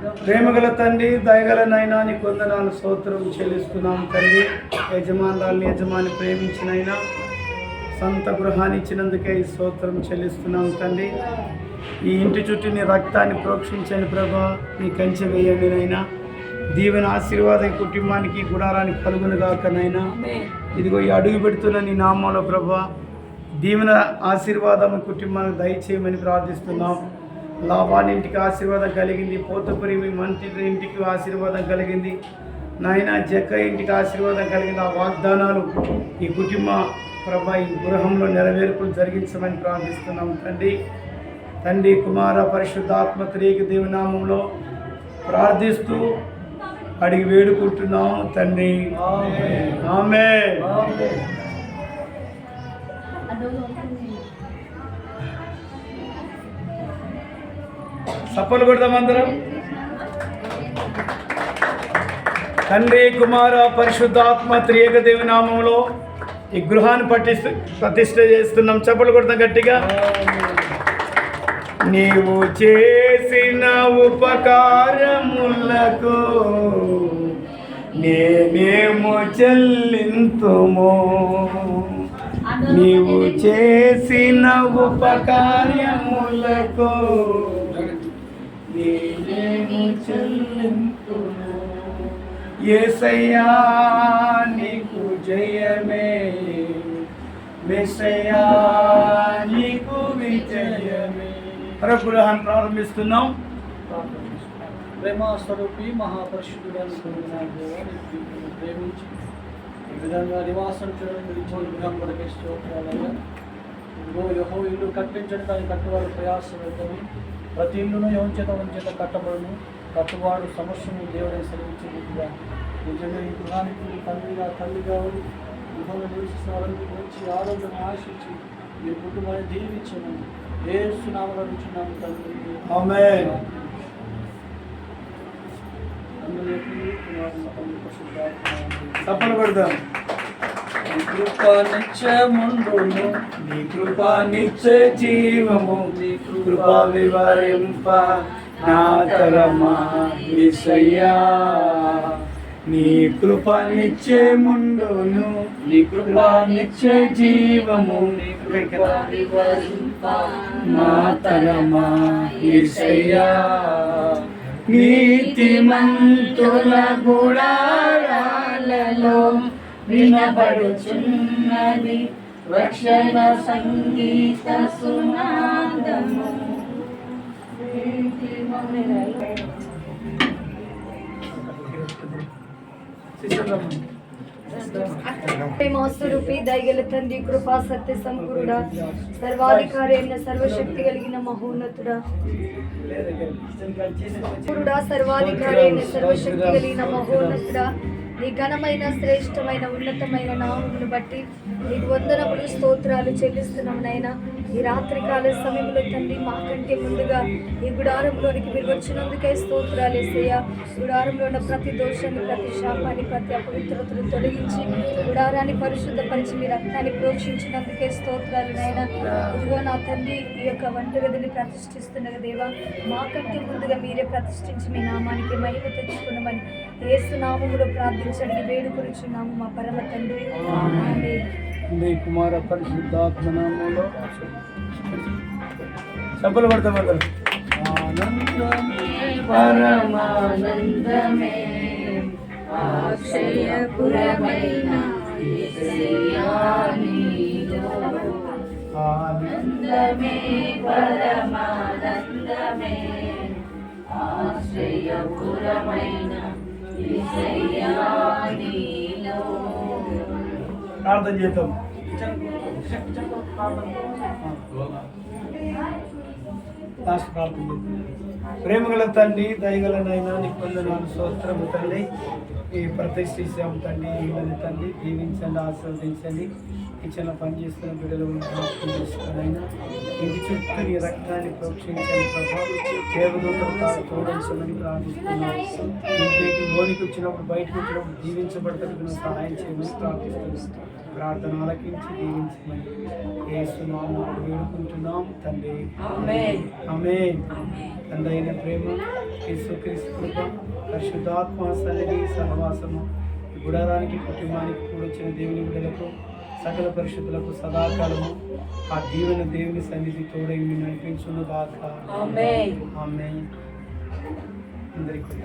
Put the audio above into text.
ప్రేమగల తండ్రి దయగల నైనా నీ కొందనాలు స్తోత్రం చెల్లిస్తున్నాం తండ్రి. యజమానురాల్ని యజమాని ప్రేమించినైనా సొంత గృహాన్ని ఇచ్చినందుకే ఈ స్తోత్రం చెల్లిస్తున్నాం తండ్రి. ఈ ఇంటి చుట్టూ నీ రక్తాన్ని ప్రోక్షించండి ప్రభా. నీ కంచె వేయండి నైనా దీవెన ఆశీర్వాద ఈ కుటుంబానికి గుడారానికి కలుగునుగాకనైనా ఇదిగో ఈ అడుగు పెడుతున్న నీ నామంలో ప్రభా దీవెన ఆశీర్వాదం కుటుంబానికి దయచేయమని ప్రార్థిస్తున్నాం. లాభాన్ని ఇంటికి ఆశీర్వాదం కలిగింది పోతపురి మీ మంత్రి ఇంటికి ఆశీర్వాదం కలిగింది. నాయన జక్క ఇంటికి ఆశీర్వాదం కలిగింది. ఆ వాగ్దానాలు ఈ కుటుంబ ప్రభా ఈ గృహంలో నెరవేర్పులు జరిగించమని ప్రార్థిస్తున్నాం తండ్రి. తండ్రి కుమార పరిశుద్ధాత్మ త్రేక దేవనామంలో ప్రార్థిస్తూ అడిగి వేడుకుంటున్నాము తండ్రి. ఆమె చప్పలు కొడదాం అందరం. తండ్రి కుమార పరిశుద్ధాత్మ త్రియేక దేవి నామంలో ఈ గృహాన్ని పట్టిస్తు ప్రతిష్ట చేస్తున్నాం. చప్పలు కొడతాం గట్టిగా. నీవు చేసిన ఉపకారములకు నేనేమో చెల్లింతుము. నీవు చేసిన ఉపకార్యములకు ఏసయ్యా నీకు జయమే. మెస్సయ్యా నీకు విజయమే. పరపురహాన్ని ప్రారంభిస్తున్నాం. ప్రేమ స్వరూపి ప్రీతిని ప్రేమించి ఈ విధంగా నివాసం చేయడం గురించి స్తోత్రాలయ్యా ఇదిగో యహో ఇల్లు కట్టించడానికి కట్టువాడు ప్రయాసమవుతుంది ప్రతి ఇల్లును ఎవరి చేత ఎవరి చేత కట్టబడును. కట్టువాడు సమస్యను దేవుడే సెలవించినట్టుగా నిజమే ఈ గృహానికి తండ్రిగా తల్లిగా ఉండి గృహంలో నివసిస్తున్న వారికి వచ్చి ఆరోగ్యం ఆశించి మీ కుటుంబాన్ని దీవించమని ఏ సునామలో నుంచున్నాము తండ్రి. ఆమేన్. తప్పలు కొడదాం నీ కృపా నిత్య జీవము నీ కృపా వివరింప నా తరమా విసయ్యా నీ కృప నిత్యముండును నీ కృపా నిత్య జీవము నీ కృప వివరింప నా తరమా విసయ్యా నీతిమంతుల గుడారాలలో వినబడుచున్నది రక్షణ సంగీత సునాదము ప్రేమాస్వరూపి దయగల తండ్రి కృపా సత్య సంపూర్ణ సర్వాధికారి అయిన సర్వశక్తి కలిగిన మహోన్నతుడా పూర్ణుడా సర్వాధికారి అయిన సర్వశక్తి కలిగిన మహోన్నతుడా నీ ఘనమైన శ్రేష్టమైన ఉన్నతమైన నామమును బట్టి నీకు వందనములు స్తోత్రాలు చెల్లిస్తున్నాము నాయన. ఈ రాత్రికాల సమయంలో తండ్రి మాకంటే ముందుగా ఈ గుడారంలోనికి మీరు వచ్చినందుకే స్తోత్రాలు వేసేయ గుడారంలో ఉన్న ప్రతి దోషాన్ని ప్రతి శాపాన్ని ప్రతి అపవిత్రతను తొలగించి గుడారాన్ని పరిశుద్ధపరిచి మీ రక్తాన్ని ప్రోక్షించినందుకే స్తోత్రాలు నాయన. ఇదిగో నా తండ్రి ఈ యొక్క వంటగదిని ప్రతిష్ఠిస్తున్న దేవా. మాకంటే ముందుగా మీరే ప్రతిష్ఠించి మీ నామానికి మహిమ తెచ్చుకున్నామని ఏసు నామములో ప్రార్థించడానికి వేడుకొనిచున్నాము మా పరమ తండ్రి. ఆమేన్. నీ కుమార పరిశుద్ధాత్మ నామంలో చప్పలు ఆనందమే పరమానందమే. ఆశ్రయపురమైన ఆనందమే పరమానందమే. ఆశ్రయపురమైన ప్రార్థన చేద్దాం. లాస్ట్ ప్రార్థన ప్రేమగల తండ్రి దయగల నైనా నీకు వందనాలు స్తోత్రము తండ్రి ఈ ప్రతిష్ఠించాము తండ్రి తండ్రి జీవించండి ఆస్వాదించండి కిచెన్లో పనిచేస్తున్న బిడ్డలు జ్ఞాపకం ఇంటి చుట్టూ నీ రక్తాన్ని ప్రోక్షించండి ప్రభా. దేవదూతలు తోడించమని ప్రార్థిస్తున్నాను ఇంటికి వచ్చినప్పుడు బయటకు వచ్చినప్పుడు దీవించబడతాను సహాయం చేయమని ప్రార్థిస్తున్నాను ప్రార్థన ఆలకించి దీవించమని ఏసునామం వేడుకుంటున్నాం తండ్రి. ఆమె తండ్రి ప్రేమ యేసుక్రీస్తు కృప పరిశుద్ధాత్మ సన్నిధి సహవాసము గుడారానికి కుటుంబానికి కూడొచ్చిన దేవుని బిడ్డలకు సకల పరిశుద్ధులకు సదాకాలము. ఆ దీవెన దేవుని సన్నిధి తోడై నడిపించును గాక. అందరికీ